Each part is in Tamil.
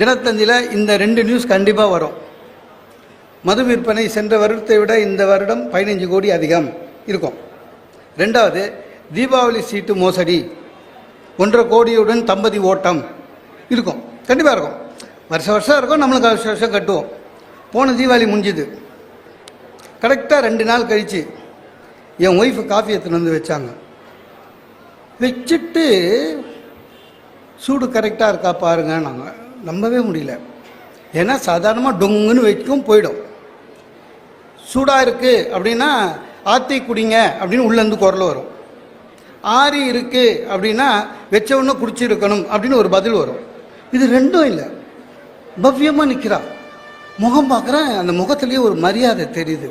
தினத்தந்தியில் இந்த ரெண்டு நியூஸ் கண்டிப்பாக வரும். மது விற்பனை சென்ற வருடத்தை விட இந்த வருடம் பதினஞ்சு கோடி அதிகம் இருக்கும். ரெண்டாவது தீபாவளி சீட்டு மோசடி. ஒன்றரை கோடியுடன் தம்பதி ஓட்டம் இருக்கும். கண்டிப்பாக இருக்கும். வருஷம் வருஷம் இருக்கும் நம்மளுக்கு வருஷம் வருஷம் கட்டுவோம். போன தீபாவளி முடிஞ்சுது. கரெக்டாக ரெண்டு நாள் கழித்து என் ஒய்ஃபு காஃபி எடுத்துன்னு வந்து வச்சாங்க. வச்சுட்டு சூடு கரெக்டாக இருக்கா பாருங்க நாங்கள் நம்பவே முடியல. ஏன்னா சாதாரணமாக டொங்குன்னு வைக்கும் போயிடும். சூடாக இருக்குது அப்படின்னா ஆத்தி குடிங்க அப்படின்னு உள்ளேருந்து குரல் வரும். ஆறி இருக்குது அப்படின்னா வச்ச குடிச்சிருக்கணும் அப்படின்னு ஒரு பதில் வரும். இது ரெண்டும் இல்லை. பவ்யமாக நிற்கிறா முகம் பார்க்குறேன் அந்த முகத்துலேயே ஒரு மரியாதை தெரியுது.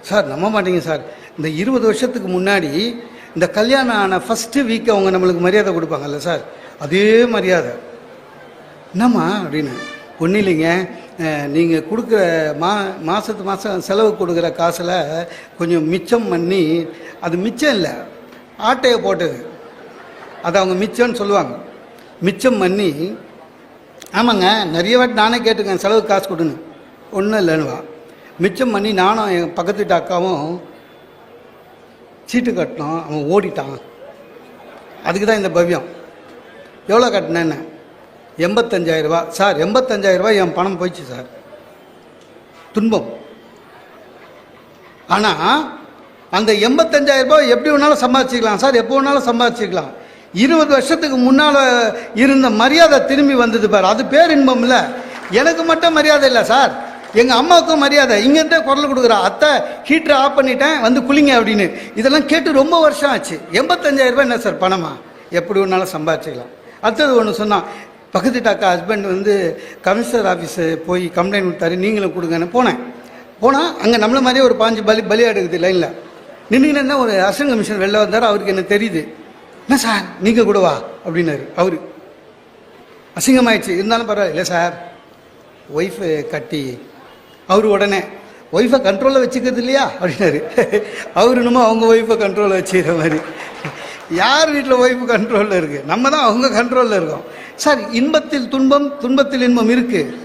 சார் நம்ப மாட்டீங்க சார். இந்த இருபது வருஷத்துக்கு முன்னாடி இந்த கல்யாணம் ஆன ஃபஸ்ட்டு வீக் அவங்க நம்மளுக்கு மரியாதை கொடுப்பாங்கல்ல சார். அதே மரியாதை. என்னம்மா அப்படின்னு. ஒன்றும் இல்லைங்க. நீங்கள் கொடுக்குற மா மாதத்து மாதம் செலவு கொடுக்குற காசில் கொஞ்சம் மிச்சம் பண்ணி அது மிச்சம் இல்லை. ஆட்டையை போட்டது. அதை அவங்க மிச்சம்னு சொல்லுவாங்க. மிச்சம் பண்ணி ஆமாங்க நிறைய வாட்டி நானே கேட்டுக்கேன் செலவுக்கு காசு கொடுன்னு. ஒன்றும் இல்லைன்னுவா. மிச்சம் பண்ணி நானும் என் பக்கத்து வீட்டு அக்காவும் சீட்டு கட்டினோம். அவன் ஓடிட்டான். அதுக்கு தான் இந்த பவ்யம். எவ்வளோ கட்டினேன்னு? எண்பத்தஞ்சாயிரரூபா சார் எண்பத்தஞ்சாயிரரூபா என் பணம் போயிடுச்சு சார். துன்பம். ஆனால் அந்த எண்பத்தஞ்சாயிரரூபா எப்படி வேணாலும் சம்பாதிச்சிக்கலாம் சார் எப்போ வேணாலும் சம்பாதிச்சிக்கலாம். இருபது வருஷத்துக்கு முன்னால் இருந்த மரியாதை திரும்பி வந்தது பார். அது பேர் இன்பம் இல்லை. எனக்கு மட்டும் மரியாதை இல்லை சார். எங்கள் அம்மாவுக்கும் மரியாதை. இங்கேருந்தே குரல் கொடுக்குறா. அத்தை ஹீட்டரை ஆஃப் பண்ணிட்டேன் வந்து குளிங்க அப்படின்னு. இதெல்லாம் கேட்டு ரொம்ப வருஷம் ஆச்சு. எண்பத்தஞ்சாயிரரூபா என்ன சார் பணமா? எப்படி வேணாலும் சம்பாதிச்சிக்கலாம். அடுத்தது ஒன்று சொன்னான். பக்கத்து டாக்கா ஹஸ்பண்ட் வந்து கமிஷனர் ஆஃபீஸு போய் கம்ப்ளைண்ட் கொடுத்தாரு நீங்களும் கொடுங்கன்னு போனேன். போனால் அங்கே நம்மள மாதிரியே ஒரு பாஞ்சு பலி பலியாடுக்குது லைனில் நின்றுங்கன்னா ஒரு அசன் கமிஷன் வெளில வந்தார் அவருக்கு என்ன தெரியுது? என்ன சார் நீங்கள் கூட வா அப்படின்னாரு அவரு. அசிங்கமாயிடுச்சு. இருந்தாலும் பரவாயில்ல. இல்லை சார் ஒய்ஃபு கட்டி அவர் உடனே ஒய்ஃபை கண்ட்ரோலில் வச்சுக்கிறது இல்லையா? அப்படின்னாரு. அவர் என்னமோ அவங்க ஒய்ஃபை கண்ட்ரோலில் வச்சுக்கிற மாதிரி. யார் வீட்டில் ஒய்ஃபு கண்ட்ரோலில் இருக்குது நம்ம தான் அவங்க கண்ட்ரோலில் இருக்கோம். சார் இன்பத்தில் துன்பம் துன்பத்தில் இன்பம் இருக்குது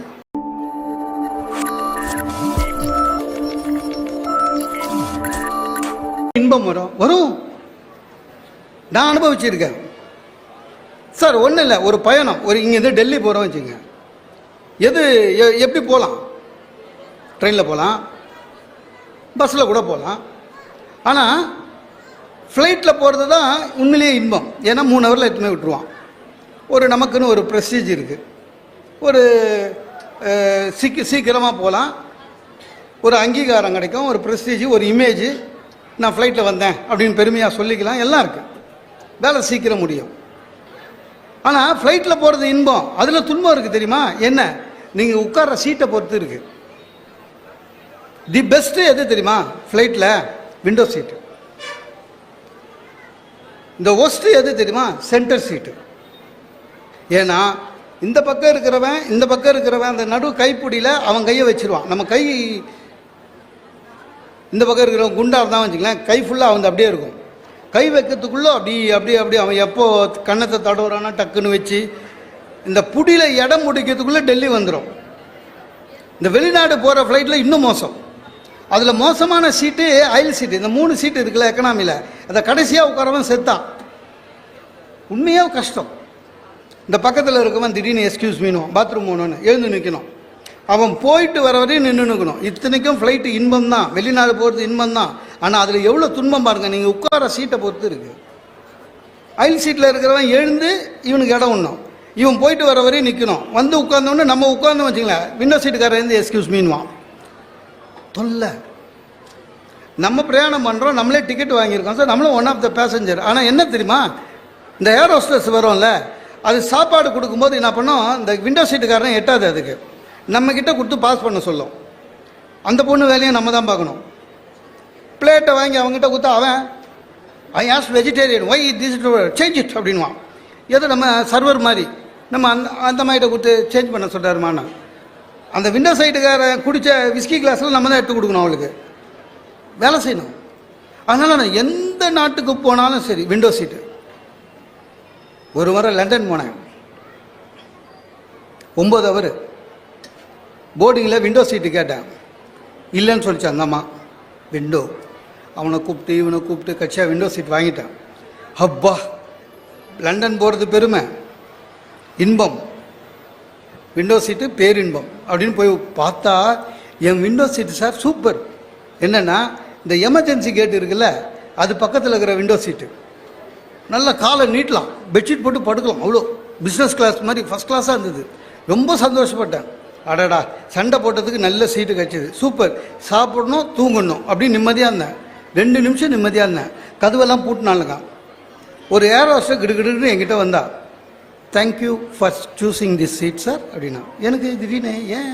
இன்பம் வரும். வரும். நான் அனுபவிச்சிருக்கேன். சார் ஒன்றும் இல்லை. ஒரு பயணம். ஒரு இங்கேருந்து டெல்லி போகிறோம் வச்சுங்க எது எ- எப்படி போகலாம் ட்ரெயினில் போகலாம் பஸ்ஸில் கூட போகலாம் ஆனால் ஃப்ளைட்டில் போகிறது தான் உண்மையிலேயே இன்பம். ஏன்னா மூணு ஹவரில் எடுத்துமே விட்டுருவான். ஒரு நமக்குன்னு ஒரு ப்ரெஸ்டீஜ் இருக்குது ஒரு சீக்க சீக்கிரமாக போகலாம் ஒரு அங்கீகாரம் கிடைக்கும் ஒரு ப்ரெஸ்டீஜ் ஒரு இமேஜ் நான் ஃப்ளைட்டில் வந்தேன் அப்படின்னு பெருமையாக சொல்லிக்கலாம். எல்லாம் இருக்குது வேலை சீக்கிரம் முடியும். ஆனால் ஃப்ளைட்டில் போகிறது இன்பம். அதில் துன்பம் இருக்குது தெரியுமா? என்ன? நீங்கள் உட்கார்ற சீட்டை பொறுத்து இருக்குது தி பெஸ்ட்டு எது தெரியுமா? ஃப்ளைட்டில் விண்டோ சீட்டு இந்த ஒஸ்ட்டு எது தெரியுமா? சென்டர் சீட்டு ஏன்னா இந்த பக்கம் இருக்கிறவன் இந்த பக்கம் இருக்கிறவன் அந்த நடு கைப்பிடியில் அவன் கையை வச்சிருவான். நம்ம கை இந்த பக்கம் இருக்கிறவன் குண்டாக இருந்தால் வச்சுக்கலாம் கை ஃபுல்லாக வந்து அப்படியே இருக்கும். கை வைக்கிறதுக்குள்ளே அப்படி அப்படி அப்படி அவன் எப்போ கண்ணத்தை தடவுறானா டக்குன்னு வச்சு இந்த புடியில் இடம் முடிக்கிறதுக்குள்ளே டெல்லி வந்துடும் இந்த வெளிநாடு போகிற ஃப்ளைட்டில் இன்னும் மோசம். அதில் மோசமான சீட்டு அயல் சீட்டு. இந்த மூணு சீட்டு இருக்குல்ல எக்கனாமியில் அதை கடைசியாக உட்காரவன் செத்தான் உண்மையாக கஷ்டம்? இந்த பக்கத்தில் இருக்கவன் திடீர்னு எக்ஸ்கியூஸ் மீனும் பாத்ரூம் போகணுன்னு எழுந்து நிற்கணும் அவன் போயிட்டு வர வரையும் நின்று நிற்கணும் இத்தனைக்கும் ஃப்ளைட்டு இன்பம் தான். வெளிநாடு போகிறது இன்பம் தான். ஆனால் அதில் எவ்வளோ துன்பம் பாருங்கள் நீங்கள் உட்கார சீட்டை பொறுத்து இருக்குது அயல் சீட்டில் இருக்கிறவன் எழுந்து இவனுக்கு இடம் ஒன்றும் இவன் போயிட்டு வர வரையும் நிற்கணும் வந்து உட்காந்தோன்னு நம்ம உட்காந்து வச்சுங்களேன் விண்டோ சீட்டுக்காரர் இருந்து எக்ஸ்கியூஸ் மீன்வான் தொல்லை. நம்ம பிரயாணம் பண்ணுறோம் நம்மளே டிக்கெட் வாங்கியிருக்கோம். சார் நம்மளும் ஒன் ஆஃப் த பேசஞ்சர் ஆனால் என்ன தெரியுமா? இந்த ஏர் ஹோஸ்டர்ஸ் வரும்ல அது சாப்பாடு கொடுக்கும்போது என்ன பண்ணோம்? இந்த விண்டோ சீட்டுக்காரன் எட்டாது அதுக்கு. நம்மக்கிட்ட கொடுத்து பாஸ் பண்ண சொல்லும். அந்த பொண்ணு வேலையை நம்ம தான் பார்க்கணும். பிளேட்டை வாங்கி அவங்ககிட்ட கொடுத்தா அவன் I as vegetarian why this change it அப்படின்வான் ஏதோ நம்ம சர்வர் மாதிரி. நம்ம அந்த அந்த மாதிரிட்ட கொடுத்து சேஞ்ச் பண்ண சொல்கிறாருமாண்ணா அந்த விண்டோ சைட்டுக்கார குடித்த விஸ்கி கிளாஸில் நம்ம தான் எடுத்து கொடுக்கணும் அவளுக்கு. வேலை செய்யணும். அதனால் நான் எந்த நாட்டுக்கு போனாலும் சரி விண்டோ சீட்டு ஒரு வாரம் லண்டன் போனேன். ஒம்பது அவர் போர்டிங்கில் விண்டோ சீட்டு கேட்டேன். இல்லைன்னு சொல்லிச்சு அந்த அம்மா. விண்டோ அவனை கூப்பிட்டு இவனை கூப்பிட்டு கட்சியாக விண்டோ சீட் வாங்கிட்டேன். அப்பா லண்டன் போகிறது பெருமை. இன்பம். விண்டோ சீட்டு பேரின்பம். அப்படின்னு போய் பார்த்தா என் விண்டோ சீட்டு சார் சூப்பர் என்னென்னா இந்த எமர்ஜென்சி கேட் இருக்குல்ல அது பக்கத்தில் இருக்கிற விண்டோ சீட்டு நல்லா காலை நீட்டலாம். பெட்ஷீட் போட்டு படுக்கலாம். அவ்வளோ. பிஸ்னஸ் கிளாஸ் மாதிரி ஃபஸ்ட் கிளாஸாக இருந்தது. ரொம்ப சந்தோஷப்பட்டேன். அடடா சண்டை போட்டதுக்கு நல்ல சீட்டு கிடச்சிது. சூப்பர் சாப்பிடணும் தூங்கணும். அப்படின்னு நிம்மதியாக இருந்தேன். ரெண்டு நிமிஷம் நிம்மதியாக இருந்தேன். கதவெல்லாம் பூட்டினாலுங்க ஒரு ஏர் ஹோஸ்டர் கிடுகிடுன்னு என்கிட்ட வந்தாள் thank you for choosing this seat sir அப்படின்னா. எனக்கு திடீர்னு ஏன்?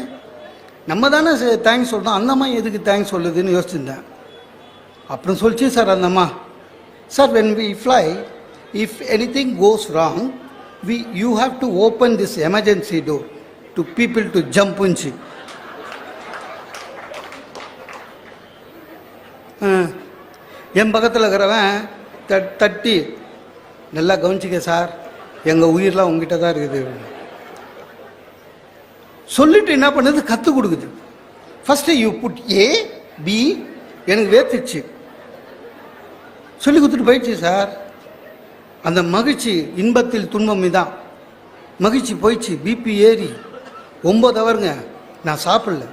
நம்ம தானே தேங்க்ஸ் சொல்கிறோம் அந்த அம்மா எதுக்கு தேங்க்ஸ் சொல்லுதுன்னு யோசிச்சிருந்தேன். அப்புறம் சொல்லிச்சு சார் அந்த அம்மா sir when we fly if anything goes wrong we you have to open this emergency door to people to ஜம்ப்னுச்சு என் பக்கத்தில் இருக்கிறவன் தட் தட்டி நல்லா கவனிச்சிக்க சார். எங்கள் உயிரெலாம் உங்ககிட்ட தான் இருக்குது. சொல்லிட்டு என்ன பண்ணுது? கற்றுக் கொடுக்குது. First you put A B எனக்கு வேர்த்துச்சு. சொல்லி கொடுத்துட்டு போயிடுச்சு சார். அந்த மகிழ்ச்சி இன்பத்தில் துன்பம் இதான். மகிழ்ச்சி போயிடுச்சு பிபி ஏறி. ஒம்பது ஹவருங்க நான் சாப்பிடல.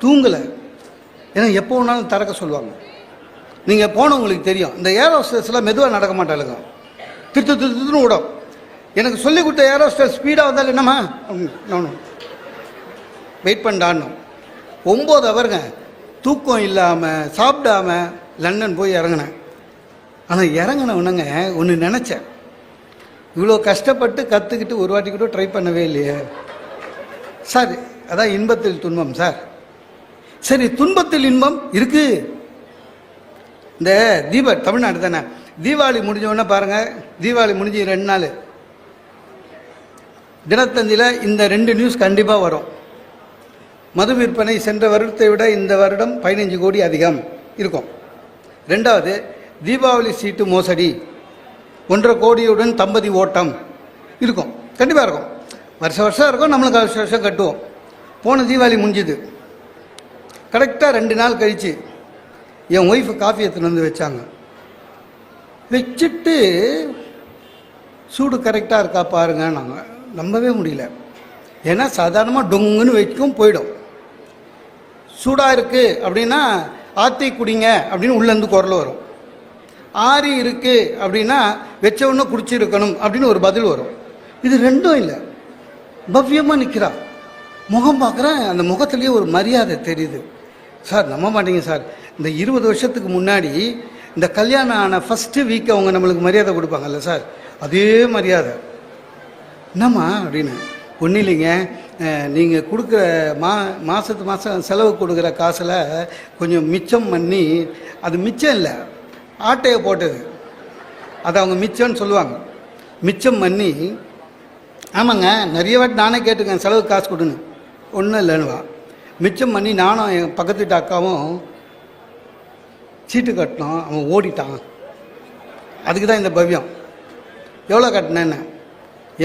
தூங்கலை. ஏன்னா எப்போ வேணாலும் திறக்க சொல்லுவாங்க. நீங்கள் போனவங்களுக்கு தெரியும். இந்த ஏர் ஹோஸ்டர்ஸ்லாம் மெதுவாக நடக்க மாட்டாளுங்க. திட்டு திட்டுன்னு விடும் எனக்கு சொல்லி கொடுத்த ஏர் ஹோஸ்டர் ஸ்பீடாக வந்தாலும் என்னம்மா? நானும் வெயிட் பண்ணாடணும் ஒம்பது ஹவருங்க தூக்கம் இல்லாமல் சாப்பிடாம லண்டன் போய் இறங்கினேன். ஆனால் இறங்கினவனுங்க ஒன்று நினச்சேன். இவ்வளோ கஷ்டப்பட்டு கற்றுக்கிட்டு ஒரு வாட்டி கூட ட்ரை பண்ணவே இல்லையே. சார் அதான் இன்பத்தில் துன்பம் சார். சரி துன்பத்தில் இன்பம் இருக்கு. இந்த தீப தமிழ்நாடு தானே? தீபாவளி முடிஞ்சோடனே பாருங்கள் பாருங்க தீபாவளி முடிஞ்சு ரெண்டு நாள். தினத்தந்தியில் இந்த ரெண்டு நியூஸ் கண்டிப்பாக வரும். மது விற்பனை சென்ற வருடத்தை விட இந்த வருடம் பதினஞ்சு கோடி அதிகம் இருக்கும். ரெண்டாவது தீபாவளி சீட்டு மோசடி. ஒன்றரை கோடியுடன் தம்பதி ஓட்டம் இருக்கும். கண்டிப்பாக இருக்கும். வருஷம் வருஷம் இருக்கும் நம்மளுக்கு வருஷம் வருஷம் கட்டுவோம். போன தீபாவளி முடிஞ்சுது. கரெக்டாக ரெண்டு நாள் கழித்து என் ஒய்ஃபு காஃபி எடுத்துன்னு வந்து வச்சாங்க. வச்சுட்டு சூடு கரெக்டாக இருக்கா பாருங்க. நாங்கள் நம்பவே முடியல. ஏன்னா சாதாரணமாக டொங்குன்னு வைக்கும் போயிடும். சூடாக இருக்குது அப்படின்னா ஆத்தி குடிங்க அப்படின்னு உள்ளேருந்து குரல் வரும். ஆறி இருக்குது அப்படின்னா வச்சவொன்னே குடிச்சிருக்கணும் அப்படின்னு ஒரு பதில் வரும். இது ரெண்டும் இல்லை. பவ்யமாக நிற்கிறா முகம் பார்க்குறேன் அந்த முகத்துலேயே ஒரு மரியாதை தெரியுது. சார் நம்ப மாட்டீங்க சார். இந்த இருபது வருஷத்துக்கு முன்னாடி இந்த கல்யாணம் ஆன ஃபஸ்ட்டு வீக் அவங்க நம்மளுக்கு மரியாதை கொடுப்பாங்கல்ல சார்? அதே மரியாதை. என்னம்மா அப்படின்னு. ஒன்றும் இல்லைங்க. நீங்கள் கொடுக்குற மா மாதத்து மாதம் செலவு கொடுக்குற காசில் கொஞ்சம் மிச்சம் பண்ணி அது மிச்சம் இல்லை. ஆட்டையை போட்டது. அதை அவங்க மிச்சம்னு சொல்லுவாங்க. மிச்சம் பண்ணி ஆமாங்க நிறைய வாட்டி நானே கேட்டுக்கேன் செலவு காசு கொடுன்னு. ஒன்றும் இல்லைன்னுவா. மிச்சம் பண்ணி நானும் என் பக்கத்து வீட்டு அக்காவும் சீட்டு கட்டினோம் அவன் ஓடிட்டான். அதுக்கு தான் இந்த பவ்யம். எவ்வளோ கட்டினேன்னு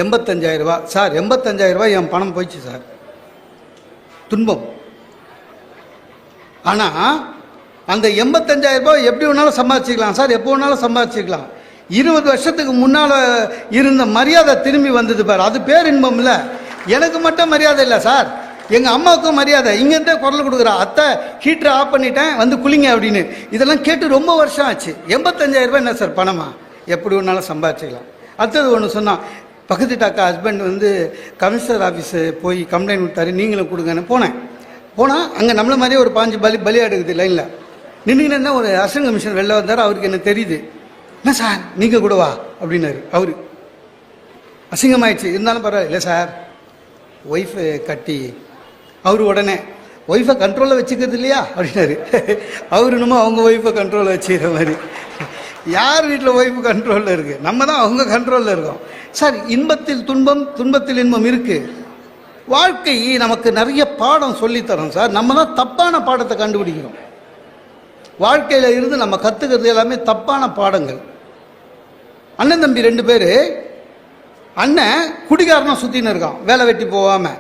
எண்பத்தஞ்சாயிரரூபா சார் எண்பத்தஞ்சாயிரரூபா என் பணம் போயிடுச்சு சார். துன்பம். ஆனால் அந்த எண்பத்தஞ்சாயிரரூபா எப்படி வேணாலும் சம்பாதிச்சிக்கலாம். சார் எப்போ வேணாலும் சம்பாதிச்சிக்கலாம். இருபது வருஷத்துக்கு முன்னால் இருந்த மரியாதை திரும்பி வந்தது பார். அது பேர் இன்பம் இல்லை. எனக்கு மட்டும் மரியாதை இல்லை சார். எங்கள் அம்மாவுக்கும் மரியாதை. இங்கேருந்தே குரல் கொடுக்குறா அத்தை ஹீட்டரை ஆஃப் பண்ணிட்டேன் வந்து குளிங்க அப்படின்னு. இதெல்லாம் கேட்டு ரொம்ப வருஷம் ஆச்சு. எண்பத்தஞ்சாயிரரூபா என்ன சார் பணமா? எப்படி வேணாலும் சம்பாதிச்சிக்கலாம். அடுத்தது ஒன்று சொன்னான் பக்கத்து டாக்கா ஹஸ்பண்ட் வந்து கமிஷனர் ஆஃபீஸு போய் கம்ப்ளைண்ட் கொடுத்தாரு நீங்களும் கொடுங்கன்னு போனேன். போனால் அங்கே நம்மள மாதிரியே ஒரு பாஞ்சு பலி பலி எடுக்குது லைனில் நின்றுங்கன்னா ஒரு அசிஸ்டன்ட் கமிஷனர் வெளில வந்தார் அவருக்கு என்ன தெரியுது. என்ன சார் நீங்கள் கூட வா அப்படின்னாரு அவரு. அசிங்கமாயிடுச்சு. இருந்தாலும் பரவாயில்ல இல்லை சார் ஒய்ஃபு கட்டி அவர் உடனே ஒய்ஃபை கண்ட்ரோலில் வச்சுக்கிறது இல்லையா? அப்படின்னாரு. அவர் இன்னமும் அவங்க ஒய்ஃபை கண்ட்ரோலில் வச்சுக்கிற மாதிரி. யார் வீட்டில் ஒய்ஃபு கண்ட்ரோலில் இருக்குது நம்ம தான் அவங்க கண்ட்ரோலில் இருக்கோம். சார் இன்பத்தில் துன்பம் துன்பத்தில் இன்பம் இருக்குது வாழ்க்கை நமக்கு நிறைய பாடம் சொல்லித்தரோம் சார். நம்ம தான் தப்பான பாடத்தை கண்டுபிடிக்கிறோம். வாழ்க்கையில் இருந்து நம்ம கற்றுக்கிறது எல்லாமே தப்பான பாடங்கள். அண்ணன் தம்பி ரெண்டு பேர் அண்ணன் குடிகாரனாக சுற்றின்னு இருக்கான். வேலை வெட்டி போகாமல்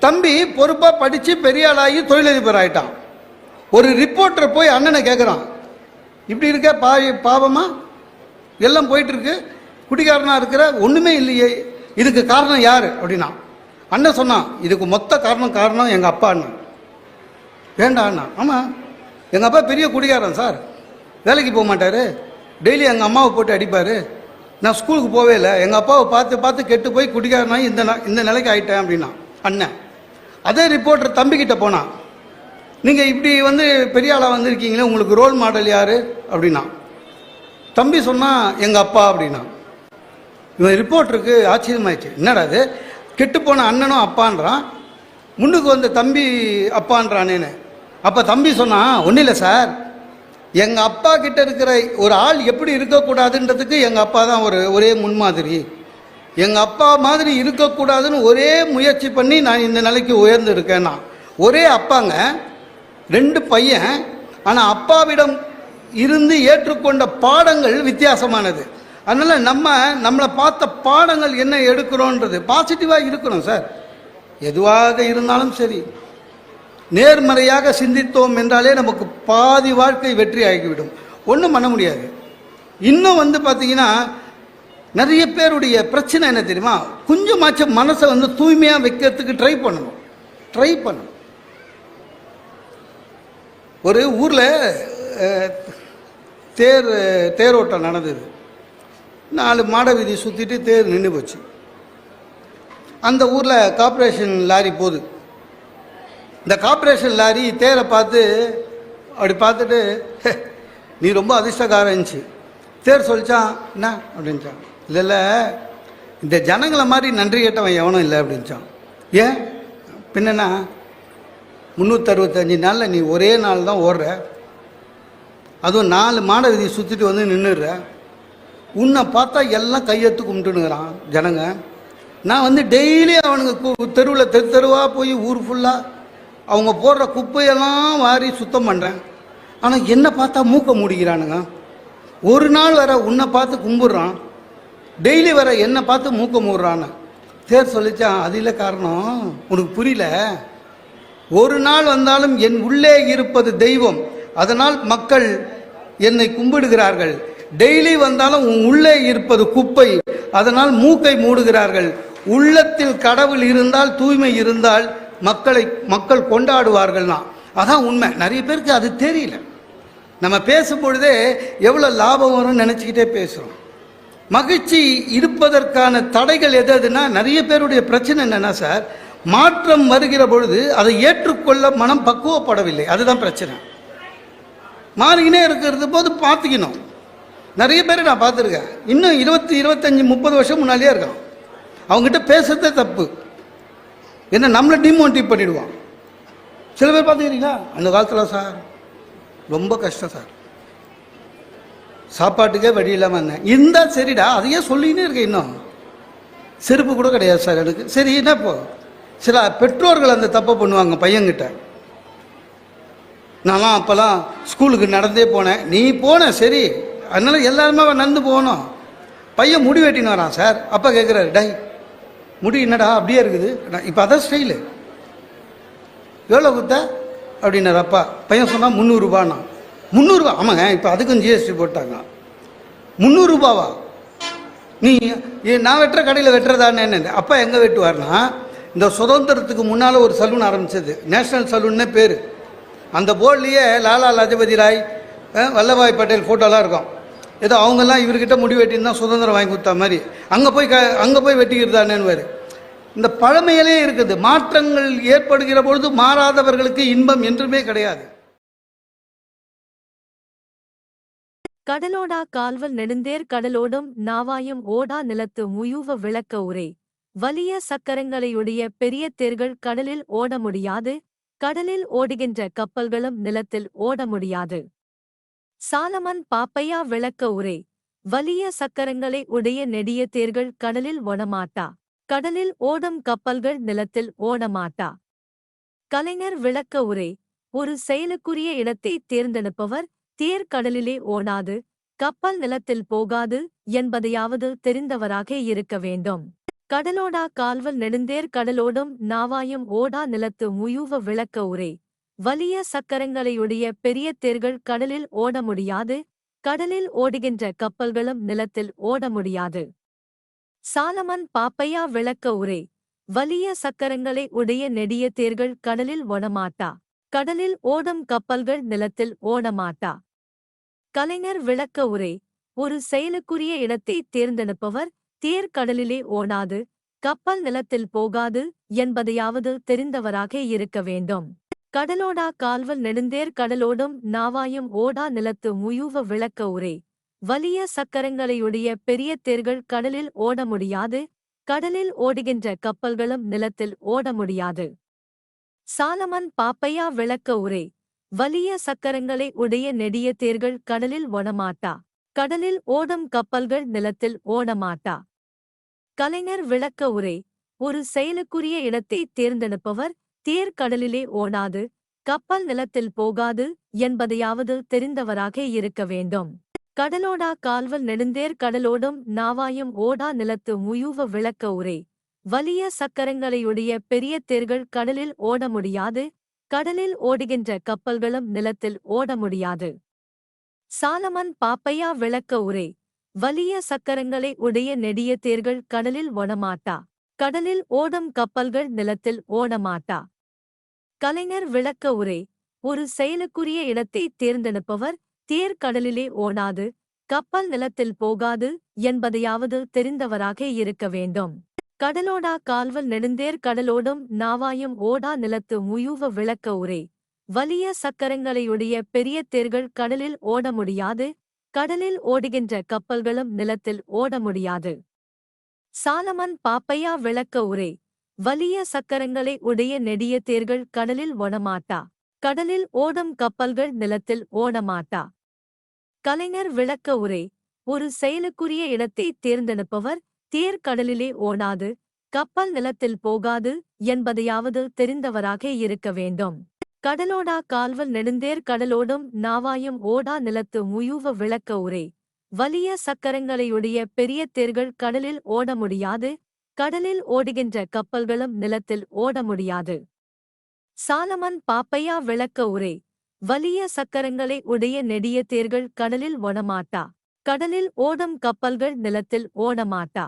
தம்பி பொறுப்பாக படித்து பெரிய ஆளாகி தொழிலதிபர் ஆகிட்டான் ஒரு ரிப்போர்ட்டர் போய் அண்ணனை கேட்குறான் இப்படி இருக்க பா பாவமா? எல்லாம் போயிட்டுருக்கு. குடிகாரனாக இருக்கிற ஒன்றுமே இல்லையே. இதுக்கு காரணம் யார்? அப்படின்னா அண்ணன் சொன்னான் இதுக்கு மொத்த காரணம் காரணம் எங்கள் அப்பா அண்ணன். வேண்டாம் அண்ணா? ஆமாம் எங்கள் அப்பா பெரிய குடிகாரன் சார். வேலைக்கு போக மாட்டார். டெய்லி எங்கள் அம்மாவை போட்டு அடிப்பார். நான் ஸ்கூலுக்கு போவே இல்லை. எங்கள் அப்பாவை பார்த்து பார்த்து கெட்டு போய் குடிகாரனாகி இந்த இந்த நிலைக்கு ஆகிட்டேன் அப்படின்னா அண்ணன் அதே ரிப்போர்ட்டர் தம்பிக்கிட்ட போனான் நீங்கள் இப்படி வந்து பெரிய ஆளாக வந்திருக்கீங்களே உங்களுக்கு ரோல் மாடல் யார்? அப்படின்னா தம்பி சொன்னால் எங்கள் அப்பா அப்படின்னா இவன் ரிப்போர்ட்டருக்கு ஆச்சரியமாயிடுச்சு. என்னடா இது? கெட்டுப்போன அண்ணனும் அப்பான்றான் முன்னுக்கு வந்த தம்பி அப்பான்றானேன்னு. அப்போ தம்பி சொன்னான் ஒன்றும் இல்லை சார் எங்கள் அப்பா கிட்ட இருக்கிற ஒரு ஆள் எப்படி இருக்கக்கூடாதுன்றதுக்கு எங்கள் அப்பா தான் ஒரு ஒரே முன்மாதிரி. எங்கள் அப்பா மாதிரி இருக்கக்கூடாதுன்னு ஒரே முயற்சி பண்ணி நான் இந்த நிலைக்கு உயர்ந்து இருக்கேன்னா ஒரே அப்பாங்க ரெண்டு பையன் ஆனால் அப்பாவிடம் இருந்து ஏற்றுக்கொண்ட பாடங்கள் வித்தியாசமானது. அதனால் நம்ம நம்மளை பார்த்த பாடங்கள் என்ன எடுக்கிறோன்றது பாசிட்டிவாக இருக்கணும் சார் எதுவாக இருந்தாலும் சரி. நேர்மறையாக சிந்தித்தோம் என்றாலே நமக்கு பாதி வாழ்க்கை வெற்றி ஆகிவிடும். ஒன்றும் பண்ண முடியாது. இன்னும் வந்து பார்த்தீங்கன்னா நிறைய பேருடைய பிரச்சனை என்ன தெரியுமா? கொஞ்சமாச்சும் மனசை வந்து தூய்மையாக வைக்கிறதுக்கு ட்ரை பண்ணணும். ட்ரை பண்ணணும். ஒரு ஊரில் தேர் தேரோட்டம் நடந்தது. நாலு மாட வீதி சுற்றிட்டு தேர் நின்று போச்சு. அந்த ஊரில் கார்பரேஷன் லாரி போகுது இந்த கார்பரேஷன் லாரி தேரை பார்த்து அப்படி பார்த்துட்டு "ஹே, நீ ரொம்ப அதிர்ஷ்டக்காரன்ச்சு. தேர் சொல்லிச்சான் என்ன? அப்படின்ச்சான் இதில் இந்த ஜனங்களை மாதிரி நன்றி கேட்டவன் எவனும் இல்லை அப்படின்ச்சான் ஏன்? பின்னன்னா முந்நூற்றறுபத்தஞ்சு நாளில் நீ ஒரே நாள் தான் ஓடுற. அதுவும் நாலு மாட விதி சுற்றிட்டு வந்து நின்றுடுற உன்னை பார்த்தா எல்லாம் கையெழுத்து கும்பிட்டுனுங்கிறான் ஜனங்க. நான் வந்து டெய்லி அவனுங்க தெருவில் தெரு தெருவாக போய் ஊர் ஃபுல்லாக அவங்க போடுற குப்பையெல்லாம் வாரி சுத்தம் பண்ணுறேன் ஆனால் என்னை பார்த்தா மூக்க மூடிக்கிறானுங்க. ஒரு நாள் வர உன்னை பார்த்து கும்பிட்றான். டெய்லி வர என்னை பார்த்து மூக்க மூடுறான்னு. தேர் சொல்லிச்சான் அது இல்லை காரணம் உனக்கு புரியல. ஒரு நாள் வந்தாலும் என் உள்ளே இருப்பது தெய்வம். அதனால் மக்கள் என்னை கும்பிடுகிறார்கள். டெய்லி வந்தாலும் உன் உள்ளே இருப்பது குப்பை. அதனால் மூக்கை மூடுகிறார்கள். உள்ளத்தில் கடவுள் இருந்தால் தூய்மை இருந்தால் மக்களை மக்கள் கொண்டாடுவார்கள்னா. அதான் உண்மை. நிறைய பேருக்கு அது தெரியல. நம்ம பேசும்பொழுதே எவ்வளோ லாபம் வரும்னு நினச்சிக்கிட்டே பேசுகிறோம் மகிழ்ச்சி இருப்பதற்கான தடைகள் எது எதுனா நிறைய பேருடைய பிரச்சனை என்னென்னா சார் மாற்றம் வருகிற பொழுது அதை ஏற்றுக்கொள்ள மனம் பக்குவப்படவில்லை. அதுதான் பிரச்சனை. மாறிக்கினே இருக்கிறது போது பார்த்துக்கணும். நிறைய பேரை நான் பார்த்துருக்கேன். இன்னும் இருபத்தி இருபத்தஞ்சி முப்பது வருஷம் முன்னாலேயே இருக்கான். அவங்ககிட்ட பேசுறதே தப்பு. என்ன நம்மளை டிமோட்டிவ் பண்ணிவிடுவான் சில பேர் பார்த்துக்கிறீங்களா? அந்த காலத்தில் சார் ரொம்ப கஷ்டம் சார். சாப்பாட்டுக்கே வழி இல்லாமல் இருந்தேன். இருந்தால் சரிடா அதையே சொல்லிக்கினே இருக்கேன் இன்னும். செருப்பு கூட கிடையாது சார் எனக்கு. சரி என்ன இப்போ? சில பெற்றோர்கள் அந்த தப்பை பண்ணுவாங்க பையன்கிட்ட. நான்லாம் அப்போல்லாம் ஸ்கூலுக்கு நடந்தே போனேன். நீ போன சரி. அதனால் எல்லாருமே நடந்து போகணும். பையன் முடி வெட்டின்னு வரான் சார். அப்பா கேட்குறாரு டை முடி என்னடா? அப்படியே இருக்குது. இப்போ அதான் ஸ்டைலு. எவ்வளோ கொடுத்த? அப்படின்னாரு அப்பா. பையன் சொன்னால் முந்நூறுரூபான்னா முந்நூறுரூபா ஆமாங்க இப்போ அதுக்கும் ஜிஎஸ்டி போட்டாங்க. முந்நூறுரூபாவா நீ ஏ, நான் வெட்டுற கடையில் வெட்டுறதானே அப்பா எங்கே வெட்டுவார்னா இந்த சுதந்திரத்துக்கு முன்னால் ஒரு சலூன் ஆரம்பிச்சது. நேஷனல் சலூன்னே பேர். அந்த போர்ட்லேயே லாலா லஜபதி ராய் வல்லபாய் பட்டேல் ஃபோட்டோலாம் இருக்கும். ஏதோ அவங்கெல்லாம் இவர்கிட்ட முடி வெட்டின்னு தான் சுதந்திரம் வாங்கி கொடுத்த மாதிரி. அங்கே போய் க அங்கே போய் வெட்டிக்கிறதானேன்னு இந்த பழமையிலே இருக்குது. மாற்றங்கள் ஏற்படுகிற பொழுது மாறாதவர்களுக்கு இன்பம் என்றுமே கிடையாது. கடலோடா கால்வல் நெடுந்தேர் கடலோடும் நாவாயும் ஓடா நிலத்து முயூவ விளக்க உரை. வலிய சக்கரங்களையுடைய பெரிய தேர்கள் கடலில் ஓட முடியாது. கடலில் ஓடுகின்ற கப்பல்களும் நிலத்தில் ஓட முடியாது. சாலமன் பாப்பையா விளக்க உரை. வலிய சக்கரங்களை உடைய நெடிய தேர்கள் கடலில் ஓடமாட்டா கடலில் ஓடும் கப்பல்கள் நிலத்தில் ஓடமாட்டா கலைஞர் விளக்க உரை. ஒரு செயலுக்குரிய இடத்தை தேர்ந்தெடுப்பவர் தேர் கடலிலே ஓடாது கப்பல் நிலத்தில் போகாது என்பதையாவது தெரிந்தவராக இருக்க வேண்டும். கடலோடா கால்வல் நெடுந்தேர் கடலோடும் நாவாயும் ஓடா நிலத்து முயூவ விளக்க உரை. வலிய சக்கரங்களையுடைய பெரிய தேர்கள் கடலில் ஓட முடியாது கடலில் ஓடுகின்ற கப்பல்களும் நிலத்தில் ஓட முடியாது. சாலமன் பாப்பையா விளக்க உரை. வலிய சக்கரங்களை உடைய நெடிய தேர்கள் கடலில் ஓடமாட்டா கடலில் ஓடும் கப்பல்கள் நிலத்தில் ஓடமாட்டா. கலைஞர் விளக்க உரை. ஒரு செயலுக்குரிய இடத்தை தேர்ந்தெடுப்பவர் தேர் கடலிலே ஓடாது கப்பல் நிலத்தில் போகாது என்பதையாவது தெரிந்தவராக இருக்க வேண்டும். கடலோடா கால்வல் நெடுந்தேர் கடலோடும் நாவாயும் ஓடா நிலத்து முயூவ விளக்க உரை. வலிய சக்கரங்களையுடைய பெரிய தேர்கள் கடலில் ஓட முடியாது கடலில் ஓடுகின்ற கப்பல்களும் நிலத்தில் ஓட முடியாது. சாலமன் பாப்பையா விளக்க உரை. வலிய சக்கரங்களை உடைய நெடிய தேர்கள் கடலில் ஓடமாட்டா? கடலில் ஓடும் கப்பல்கள் நிலத்தில் ஓடமாட்டா? கலைஞர் விளக்க உரை ஒரு செயலுக்குரிய இடத்தை தேர்ந்தெடுப்பவர் தேர் கடலிலே ஓடாது கப்பல் நிலத்தில் போகாது என்பதையாவது தெரிந்தவராக இருக்க வேண்டும். கடலோடா கால்வல் நெடுந்தேர் கடலோடும் நாவாயும் ஓடா நிலத்து முயூவ விளக்க உரை வலிய சக்கரங்களையுடைய பெரிய தேர்கள் கடலில் ஓட முடியாது கடலில் ஓடுகின்ற கப்பல்களும் நிலத்தில் ஓட முடியாது. சாலமன் பாப்பையா விளக்க உரை வலிய சக்கரங்களை உடைய நெடிய தேர்கள் கடலில் ஓடமாட்டா கடலில் ஓடும் கப்பல்கள் நிலத்தில் ஓடமாட்டா. கலைஞர் விளக்க உரை ஒரு செயலுக்குரிய இடத்தை தேர்ந்தெடுப்பவர் தேர் கடலிலே ஓடாது கப்பல் நிலத்தில் போகாது என்பதையாவது தெரிந்தவராக இருக்க வேண்டும். கடலோடா கால்வல் நெடுந்தேர் கடலோடும் நாவாயும் ஓடா நிலத்து முயூவ விளக்க உரை. வலிய சக்கரங்களையுடைய பெரிய தேர்கள் கடலில் ஓட முடியாது. கடலில் ஓடுகின்ற கப்பல்களும் நிலத்தில் ஓட முடியாது. சாலமன் பாப்பையா விளக்க உரை. வலிய சக்கரங்களை உடைய நெடிய தேர்கள் கடலில் ஓடமாட்டா கடலில் ஓடும் கப்பல்கள் நிலத்தில் ஓடமாட்டா கலைஞர் விளக்க உரை. ஒரு செயலுக்குரிய இடத்தை தேர்ந்தெடுப்பவர் தேர் கடலிலே ஓடாது கப்பல் நிலத்தில் போகாது என்பதையாவது தெரிந்தவராக இருக்க வேண்டும். கடலோடா கால்வல் நெடுந்தேர் கடலோடும் நாவாயும் ஓடா நிலத்து முயூவ விளக்க உரை. வலிய சக்கரங்களையுடைய பெரிய தேர்கள் கடலில் ஓட முடியாது கடலில் ஓடுகின்ற கப்பல்களும் நிலத்தில் ஓட முடியாது. சாலமன் பாப்பையா விளக்க உரை. வலிய சக்கரங்களை உடைய நெடிய தேர்கள் கடலில் ஓடமாட்டா கடலில் ஓடும் கப்பல்கள் நிலத்தில் ஓடமாட்டா.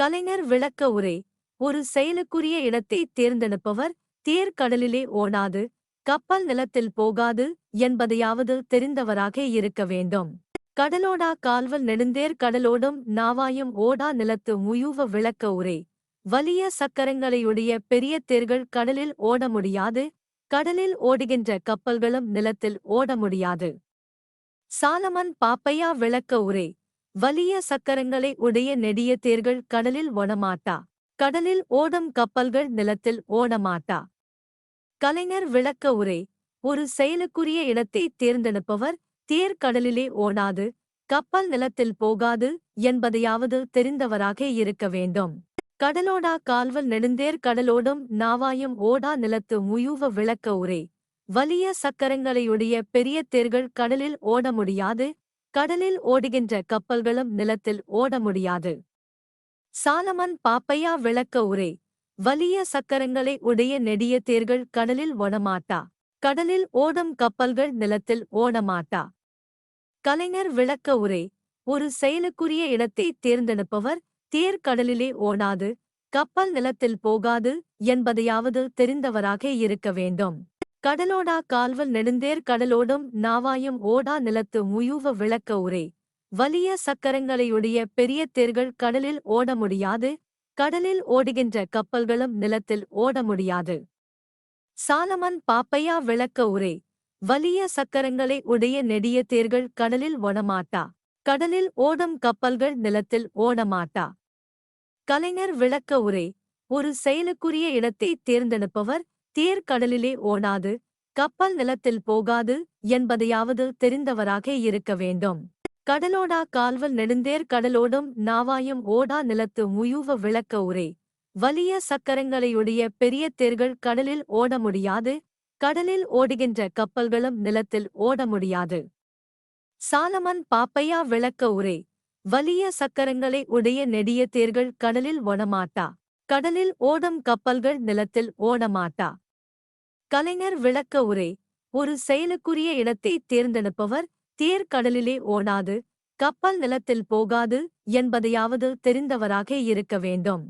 கலைஞர் விளக்க உரை. ஒரு செயலுக்குரிய இடத்தை தேர்ந்தெடுப்பவர் தேர் கடலிலே ஓடாது கப்பல் நிலத்தில் போகாது என்பதையாவது தெரிந்தவராக இருக்க வேண்டும். கடலோடா கால்வல் நெடுந்தேர் கடலோடும் நாவாயும் ஓடா நிலத்து முயூவ விளக்க உரை. வலிய சக்கரங்களையுடைய பெரிய தேர்கள் கடலில் ஓட முடியாது கடலில் ஓடுகின்ற கப்பல்களும் நிலத்தில் ஓட முடியாது. சாலமன் பாப்பையா விளக்க உரை. வலிய சக்கரங்களை உடைய நெடிய தேர்கள் கடலில் ஓடமாட்டா? கடலில் ஓடும் கப்பல்கள் நிலத்தில் ஓடமாட்டா? கலைஞர் விளக்க உரை ஒரு செயலுக்குரிய இடத்தை தேர்ந்தெடுப்பவர் தேர் கடலிலே ஓடாது கப்பல் நிலத்தில் போகாது என்பதையாவது தெரிந்தவராக இருக்க வேண்டும். கடலோடா கால்வல் நெடுந்தேர் கடலோடும் நாவாயும் ஓடா நிலத்து முயூவ விளக்க உரை வலிய சக்கரங்களையுடைய பெரிய தேர்கள் கடலில் ஓட முடியாது கடலில் ஓடுகின்ற கப்பல்களும் நிலத்தில் ஓட முடியாது. சாலமன் பாப்பையா விளக்க உரை வலிய சக்கரங்களை உடைய நெடிய தேர்கள் கடலில் ஓடமாட்டா? கடலில் ஓடும் கப்பல்கள் நிலத்தில் ஓடமாட்டா? கலைஞர் விளக்க உரை ஒரு செயலுக்குரிய இடத்தை தேர்ந்தெடுப்பவர் தேர் கடலிலே ஓடாது கப்பல் நிலத்தில் போகாது என்பதையாவது தெரிந்தவராக இருக்க வேண்டும். கடலோடா கால்வல் நெடுந்தேர் கடலோடும் நாவாயும் ஓடா நிலத்து முயூவ விளக்க உரை. வலிய சக்கரங்களையுடைய பெரிய தேர்கள் கடலில் ஓட முடியாது. கடலில் ஓடுகின்ற கப்பல்களும் நிலத்தில் ஓட முடியாது. சாலமன் பாப்பையா விளக்க உரை. வலிய சக்கரங்களை உடைய நெடிய தேர்கள் கடலில் ஓடமாட்டா கடலில் ஓடும் கப்பல்கள் நிலத்தில் ஓடமாட்டா கலைஞர் விளக்க உரை. ஒரு செயலுக்குரிய இடத்தை தேர்ந்தெடுப்பவர் தேர் கடலிலே ஓடாது கப்பல் நிலத்தில் போகாது என்பதையாவது தெரிந்தவராக இருக்க வேண்டும். கடலோடா கால்வல் நெடுந்தேர் கடலோடும் நாவாயும் ஓடா நிலத்து முயூவ விளக்க உரை. வலிய சக்கரங்களையுடைய பெரிய தேர்கள் கடலில் ஓட முடியாது கடலில் ஓடுகின்ற கப்பல்களும் நிலத்தில் ஓட முடியாது. சாலமன் பாப்பையா விளக்க உரை. வலிய சக்கரங்களை உடைய நெடிய தேர்கள் கடலில் ஓடமாட்டா. கடலில் ஓடும் கப்பல்கள் நிலத்தில் ஓடமாட்டா? கலைஞர் விளக்க உரை. ஒரு செயலுக்குரிய இடத்தை தேர்ந்தெடுப்பவர் தேர் கடலிலே ஓடாது கப்பல் நிலத்தில் போகாது என்பதையாவது தெரிந்தவராக இருக்க வேண்டும்.